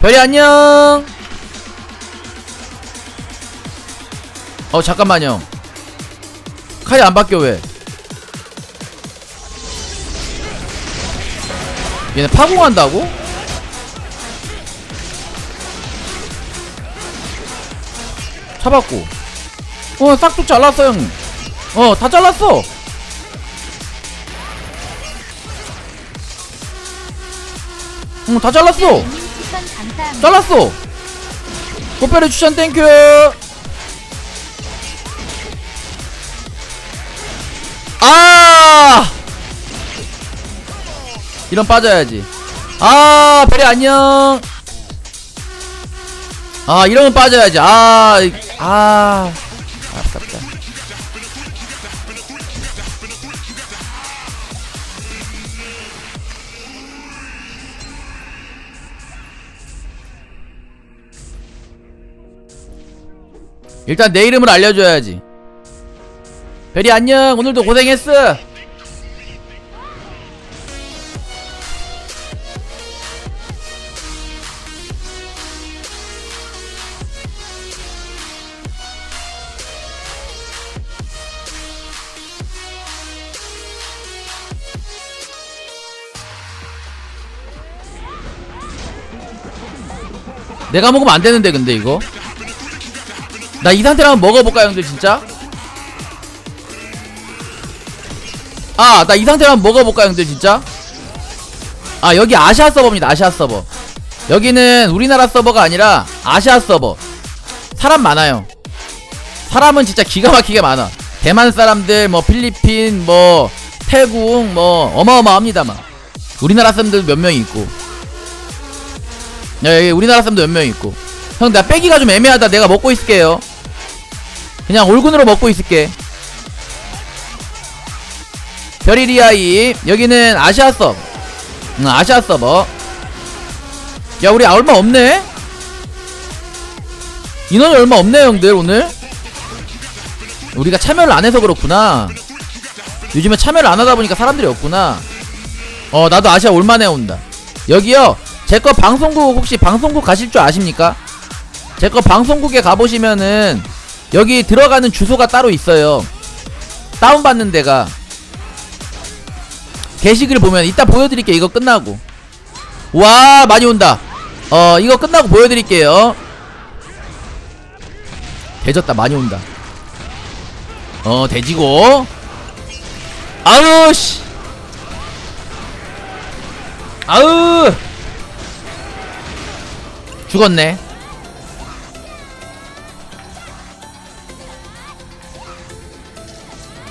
별이 안녕. 어 잠깐만요. 카이 안 바뀌어 왜? 얘네 파공한다고? 잡았고. 어 싹둑 잘랐어 형어다 잘랐어 응 다 잘랐어. 님 추천 감사합니다. 잘랐어. 꽃별의 추천 땡큐. 아! 이런 빠져야지. 아 별이 안녕. 아 이러면 빠져야지. 아 아 일단 내 이름을 알려줘야지. 별이 안녕. 오늘도 고생했어. 내가 먹으면 안 되는데 근데 이거 나 이 상태로 한번 먹어볼까 형들 진짜? 아 나 이 상태로 한번 먹어볼까 형들 진짜? 아 여기 아시아 서버입니다 아시아 서버. 여기는 우리나라 서버가 아니라 아시아 서버. 사람 많아요. 사람은 진짜 기가 막히게 많아. 대만 사람들 뭐 필리핀 뭐 태국 뭐 어마어마합니다 막 우리나라 사람들 몇 명 있고. 야 여기 우리나라 사람도 몇 명 있고. 형 나 빼기가 좀 애매하다. 내가 먹고 있을게요 그냥 올군으로 먹고 있을게. 별이리아이. 여기는 아시아 서버 응, 아시아 서버 야 우리 얼마 없네? 인원이 얼마 없네 형들 오늘? 우리가 참여를 안 해서 그렇구나. 요즘에 참여를 안 하다 보니까 사람들이 없구나. 어 나도 아시아 올만해 온다. 여기요 제 거 방송국 혹시 방송국 가실 줄 아십니까? 제 거 방송국에 가보시면은 여기 들어가는 주소가 따로 있어요. 다운받는 데가. 게시글 보면 이따 보여드릴게요. 이거 끝나고. 와 많이 온다. 어 이거 끝나고 보여드릴게요. 대졌다. 많이 온다. 어 대지고. 아우 씨. 아우. 죽었네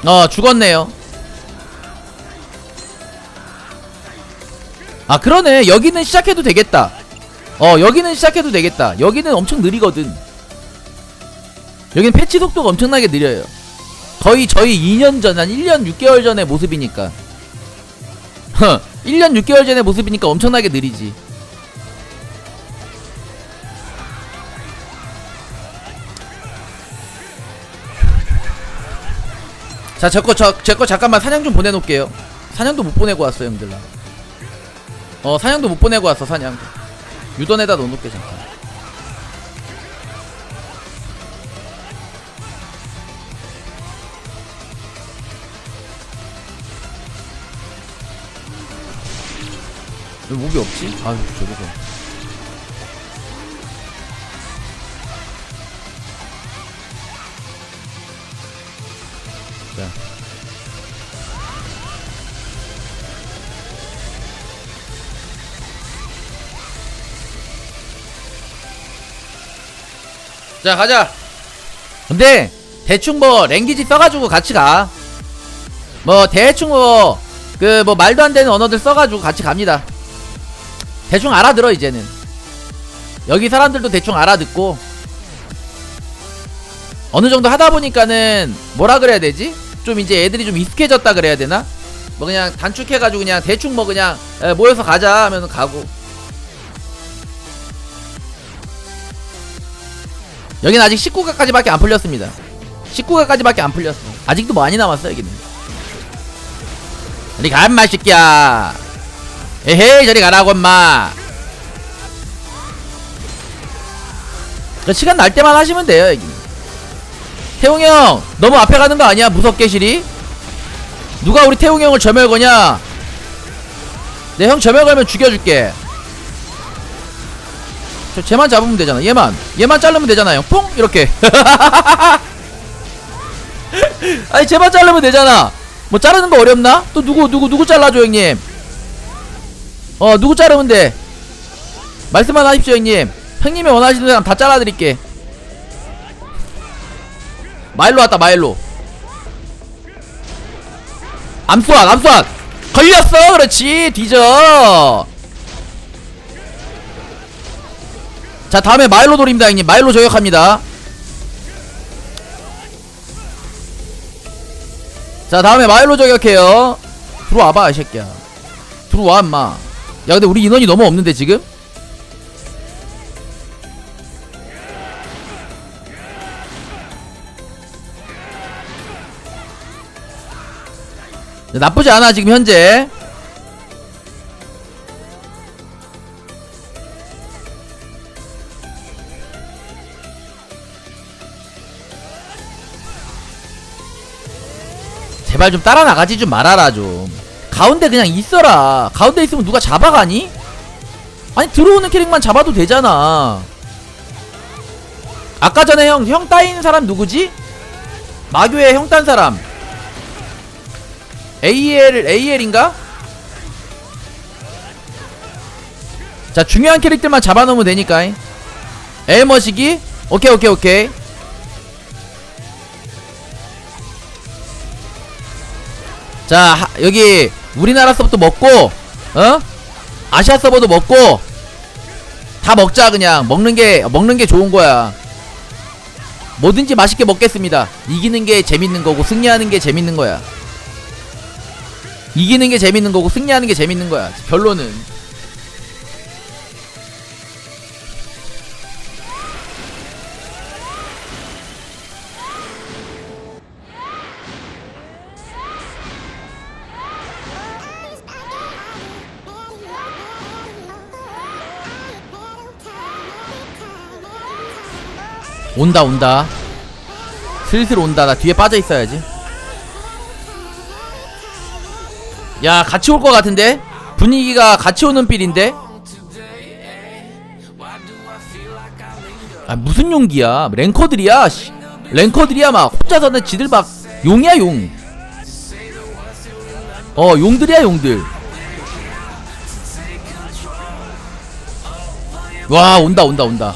어 죽었네요. 아 그러네. 여기는 시작해도 되겠다. 어 여기는 시작해도 되겠다. 여기는 엄청 느리거든. 여기는 패치 속도가 엄청나게 느려요. 거의 저희 2년 전 한 1년 6개월 전의 모습이니까. 1년 6개월 전의 모습이니까 엄청나게 느리지 자, 제 거 저, 제 거 잠깐만 사냥 좀 보내놓을게요. 사냥도 못 보내고 왔어, 형들. 나. 어, 사냥도 못 보내고 왔어, 사냥. 유don에다 넣어놓을게, 잠깐. 왜 몹이 없지? 아유, 저기서. 자. 자 가자 근데 대충 뭐 랭귀지 써가지고 같이 가 뭐 대충 뭐 그 뭐 말도 안 되는 언어들 써가지고 같이 갑니다 대충 알아들어 이제는 여기 사람들도 대충 알아듣고 어느 정도 하다 보니까는 뭐라 그래야 되지? 좀 이제 애들이 좀 익숙해졌다 그래야 되나? 뭐 그냥 단축해가지고 그냥 대충 뭐 그냥 모여서 가자 하면 가고. 여기는 아직 19가까지밖에 안 풀렸습니다. 19가까지밖에 안 풀렸어 아직도 많이 남았어 여기는. 저리 가 인마 새끼야. 에헤이 저리 가라고 엄마. 그 시간 날 때만 하시면 돼요 여기는 태웅 형 너무 앞에 가는 거 아니야? 무섭게 실이? 누가 우리 태웅 형을 점멸 거냐? 내 형 점멸 걸면 죽여줄게. 저 쟤만 잡으면 되잖아. 얘만. 얘만 자르면 되잖아요 뽕 이렇게. 아니 쟤만 자르면 되잖아. 뭐 자르는 거 어렵나? 또 누구 누구 누구 잘라줘 형님? 어 누구 자르면 돼? 말씀만 하십시오 형님. 형님이 원하시는 사람 다 잘라드릴게 마일로 왔다 마일로. 암수학 암수학. 걸렸어 그렇지 뒤져 자 다음에 마일로 돌입니다 형님. 마일로 저격합니다. 자 다음에 마일로 저격해요. 들어와봐 이 새끼야. 들어와 임마. 야 근데 우리 인원이 너무 없는데 지금? 나쁘지 않아 지금 현재. 제발 좀 따라 나가지 좀 말아라 좀. 가운데 그냥 있어라. 가운데 있으면 누가 잡아가니? 아니 들어오는 캐릭만 잡아도 되잖아. 아까 전에 형 형 따인 사람 누구지? 마교의 형 딴 사람 AL AL인가? 자 중요한 캐릭ter만 잡아놓으면 되니까. 엘머시기? 오케이 오케이 오케이. 자 하- 여기 우리나라 서버도 먹고 어? 아시아 서버도 먹고 다 먹자 그냥. 먹는 게 먹는 게 좋은 거야. 뭐든지 맛있게 먹겠습니다. 이기는 게 재밌는 거고 승리하는 게 재밌는 거야 이기는 게 재밌는 거고 승리하는 게 재밌는 거야. 결론은. 온다 온다. 슬슬 온다. 나 뒤에 빠져 있어야지 야 같이 올 것 같은데? 분위기가 같이 오는 필인데? 아 무슨 용기야? 랭커들이야 씨. 랭커들이야 막. 혼자서는 지들 막 용이야 용 어 용들이야 용들. 와 온다 온다 온다.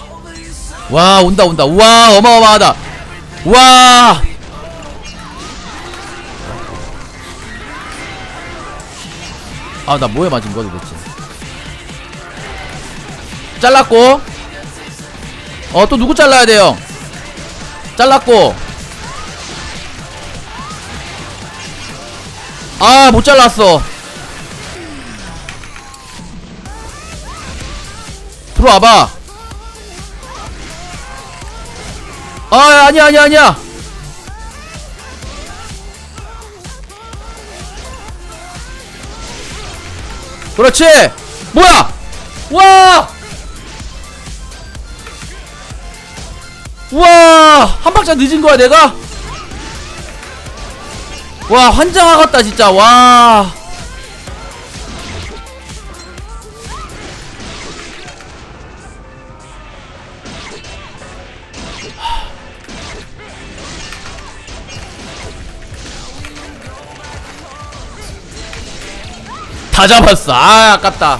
와 온다 온다. 우와 어마어마하다. 와 아 나 뭐에 맞은 거야 도대체? 잘랐고. 어 또 누구 잘라야 돼요? 잘랐고. 아 못 잘랐어. 들어와봐. 아 아니야 아니야 아니야 그렇지. 뭐야? 와! 와, 한 박자 늦은 거야, 내가? 와, 환장하겠다, 진짜, 와. 다 잡았어. 아, 아깝다.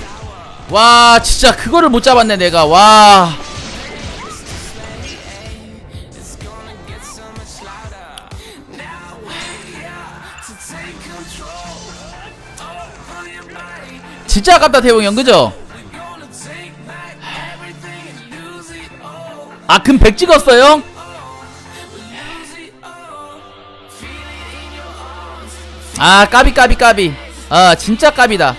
와, 진짜 그거를 못 잡았네, 내가. 와. 진짜 아깝다 태용이 형 그죠? 아금 100 찍었어요? 아 까비 까비 까비 아 진짜 까비다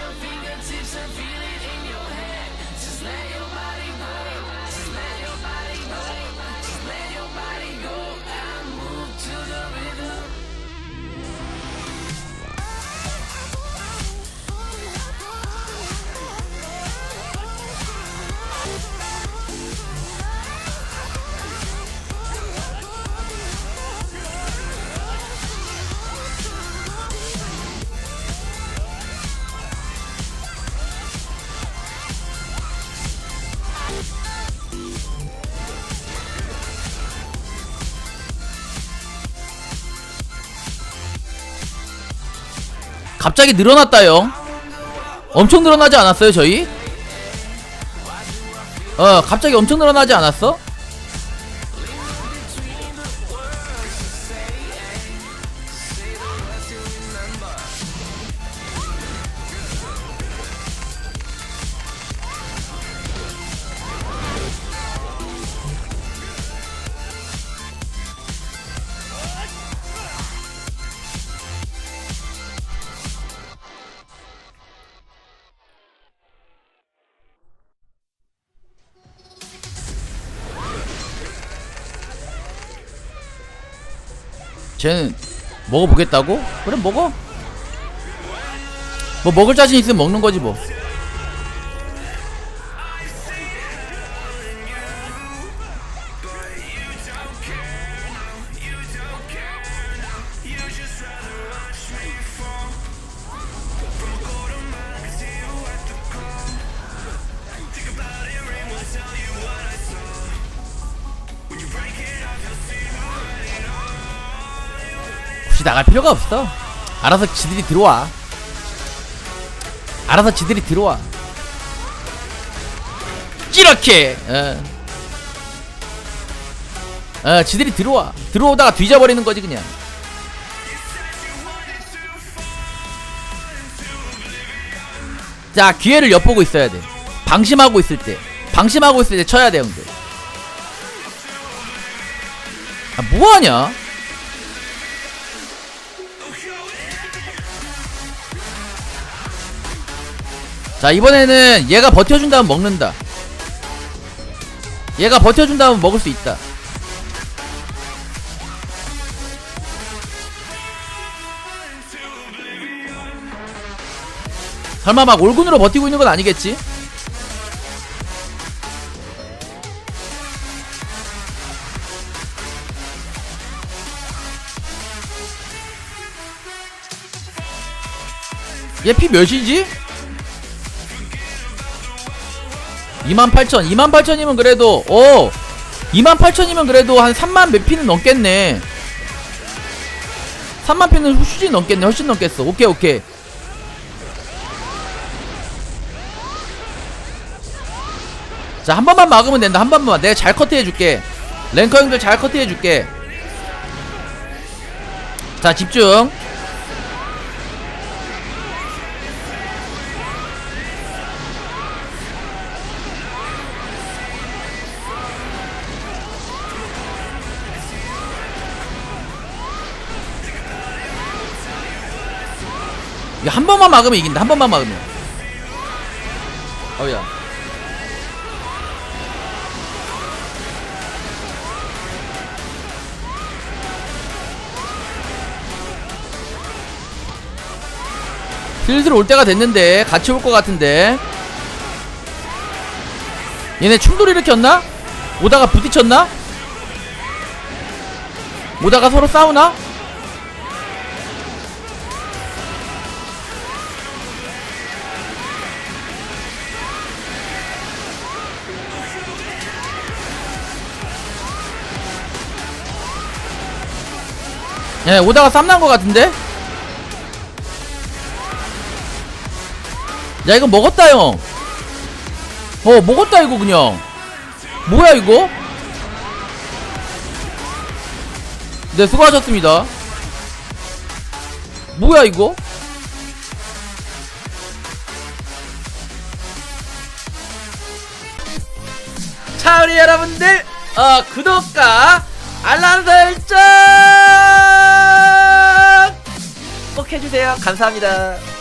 갑자기 늘어났다요. 엄청 늘어나지 않았어요, 저희? 어, 갑자기 엄청 늘어나지 않았어? 쟤는 먹어보겠다고? 그래 먹어 뭐 먹을 자신 있으면 먹는 거지 뭐 굳이 나갈 필요가 없어. 알아서 지들이 들어와. 알아서 지들이 들어와. 이렇게. 어. 어 지들이 들어와. 들어오다가 뒤져버리는 거지 그냥. 자 기회를 엿보고 있어야 돼. 방심하고 있을 때. 방심하고 있을 때 쳐야 돼 형들. 아 뭐하냐 자 이번에는 얘가 버텨준 다음 먹는다 얘가 버텨준 다음 먹을 수 있다 설마 막 올군으로 버티고 있는 건 아니겠지? 얘 피 몇이지? 28,000 28,000이면 그래도 어 28,000이면 그래도 한 3만 몇 피는 넘겠네. 3만 피는 훨씬 넘겠네 훨씬 넘겠어. 오케이 오케이. 자 한 번만 막으면 된다 한 번만. 내가 잘 커트해줄게. 랭커 형들 잘 커트해줄게. 자 집중 한 번만 막으면 이긴다. 한 번만 막으면. 어야. 슬슬 올 때가 됐는데 같이 올 것 같은데 얘네 충돌 일으켰나? 오다가 부딪혔나? 오다가 서로 싸우나? 예, 오다가 쌈난 것 같은데? 야, 이거 먹었다, 형. 어, 먹었다, 이거 그냥. 뭐야, 이거? 네, 수고하셨습니다. 뭐야, 이거? 자, 우리 여러분들, 어, 구독과 알람 설정 꼭 해주세요. 감사합니다.